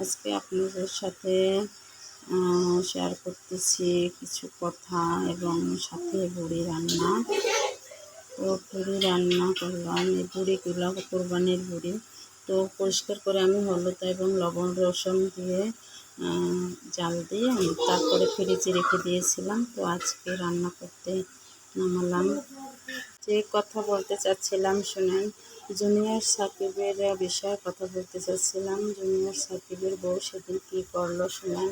আজকে আপনাদের সাথে শেয়ার করতেছি কিছু কথা এবং সাথে বুড়ি রান্না। তো বুড়ি রান্না করলাম, এই বুড়িগুলো কোরবানির বুড়ি। তো পরিষ্কার করে আমি হলুদ এবং লবণ, রসুন দিয়ে জাল দিয়ে তারপরে ফ্রিজে রেখে দিয়েছিলাম। তো আজকে রান্না করতে নামালাম। যে কথা বলতে চাচ্ছিলাম, শুনেন। জুনিয়র সাকিবের বিষয়ে কথা বলতে চাচ্ছিলাম। জুনিয়র সাকিবের বউ সেদিন কী করল, শুনেন।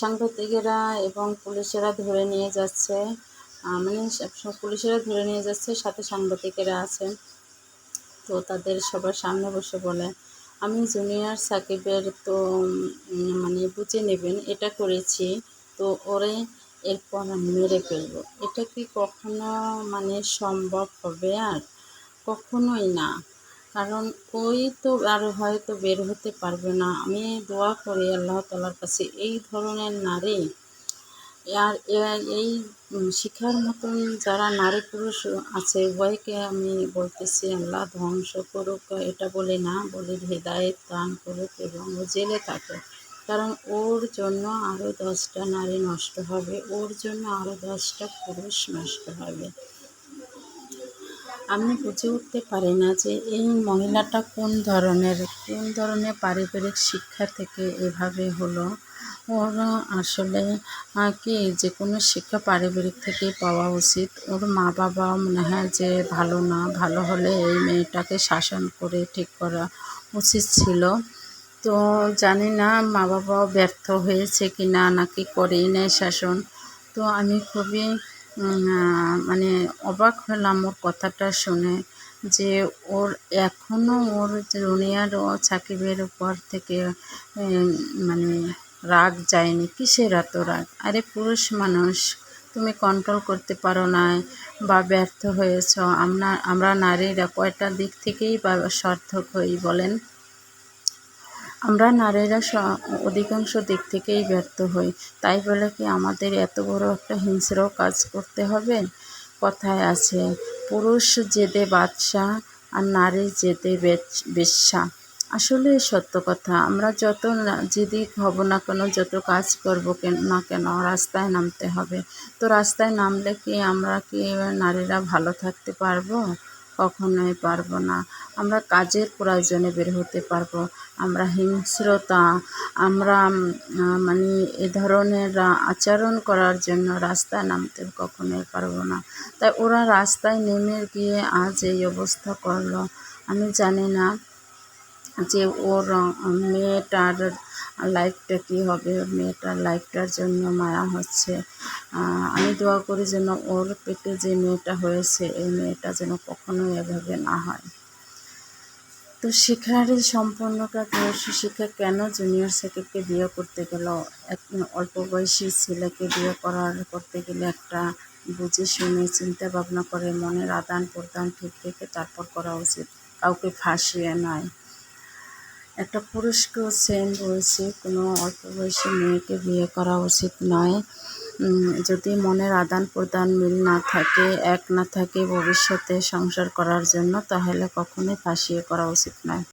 সাংবাদিকেরা এবং পুলিশেরা ধরে নিয়ে যাচ্ছে মানে পুলিশেরা ধরে নিয়ে যাচ্ছে, সাথে সাংবাদিকেরা আছে তো তাদের সবার সামনে বসে বলে, আমি জুনিয়র সাকিবের তো মানে বুঝে নেবেন, এটা করেছি। তো ওরে এরপর আমি মেরে ফেলব। এটা কি কখনো মানে সম্ভব হবে আর? কখনোই না। কারণ ওই তো আর হয়তো বের হতে পারবে না। আমি দোয়া করি আল্লাহ তালার কাছে, এই ধরনের নারী আর এই শিখার মতন যারা নারী পুরুষ আছে, উভয়কে আমি বলতেছি, আল্লাহ ধ্বংস করুক, এটা বলে না, বলে হৃদায়ত দান করুক এবং জেলে থাকে কারণ ওর জন্য আরও দশটা নারী নষ্ট হবে, ওর জন্য আরও দশটা পুরুষ নষ্ট হবে। আমি বুঝে উঠতে পারি না যে এই মহিলাটা কোন ধরনের কোন ধরনের পারিবারিক শিক্ষা থেকে এভাবে হলো। ওর আসলে কি যে কোনো শিক্ষা পারিবারিক থেকেই পাওয়া উচিত। ওর মা বাবা মনে হয় যে ভালো না, ভালো হলে এই মেয়েটাকে শাসন করে ঠিক করা উচিত ছিল। তো জানি না মা বাবাও ব্যর্থ হয়েছে কি না নাকি করেই নেয় শাসন। তো আমি খুবই মানে অবাক হলাম ওর কথাটা শুনে যে ওর এখনও ওর রুনিয়ার ও সাকিবের উপর থেকে মানে রাগ যায়নি। কিসের এত রাগ? আরে পুরুষ মানুষ, তুমি কন্ট্রোল করতে পারো না বা ব্যর্থ হয়েছ। আমরা আমরা নারীরা কয়টা দিক থেকেই বা সার্থক হই বলেন? আমরা নারীরা অধিকাংশ দিক থেকেই ব্যর্থ হই। তাই বলে কি আমাদের এত বড় একটা হিংস্র কাজ করতে হবে? কথায় আছে, পুরুষ জেদে বাদশা আর নারী জেদে বেশ্যা। আসলে সত্য কথা, আমরা যত যদি হব না কেন, যত কাজ করব না কেন রাস্তায় নামতে হবে। তো রাস্তায় নামলে কি আমরা কি নারীরা ভালো থাকতে পারব? কখনোই পারব না। আমরা কাজের প্রয়োজনে বের হতে পারব। আমরা হিংস্রতা, আমরা মানে এ ধরনের আচরণ করার জন্য রাস্তায় নামতে কখনোই পারব না। তাই ওরা রাস্তায় নেমে গিয়ে আজ এই অবস্থা করল। আমি জানি না যে ওর মেয়েটার লাইফটা কী হবে? মেয়েটার লাইফটার জন্য মায়া হচ্ছে। আমি দোয়া করি যেন ওর পেটে যে মেয়েটা হয়েছে, এই মেয়েটা যেন কখনোই এভাবে না হয়। তো শিখার সম্পূর্ণটা শিক্ষা কেন জুনিয়র সাকিবকে বিয়ে করতে গেল? এক অল্প বয়সী ছেলেকে বিয়ে করার করতে গেলে একটা বুঝে শুনে চিন্তা ভাবনা করে মনের আদান প্রদান ঠিক রেখে তারপর করা উচিত। কাউকে ফাঁসিয়ে নয়। একটা পুরুষকেও সেম বলছি, কোনো অল্প বয়সী মেয়েকে বিয়ে করা উচিত নয়। যদি মনের আদান প্রদান মিল না থাকে, এক না থাকে ভবিষ্যতে সংসার করার জন্য, তাহলে কখনোই ফাঁসিয়ে করা উচিত নয়।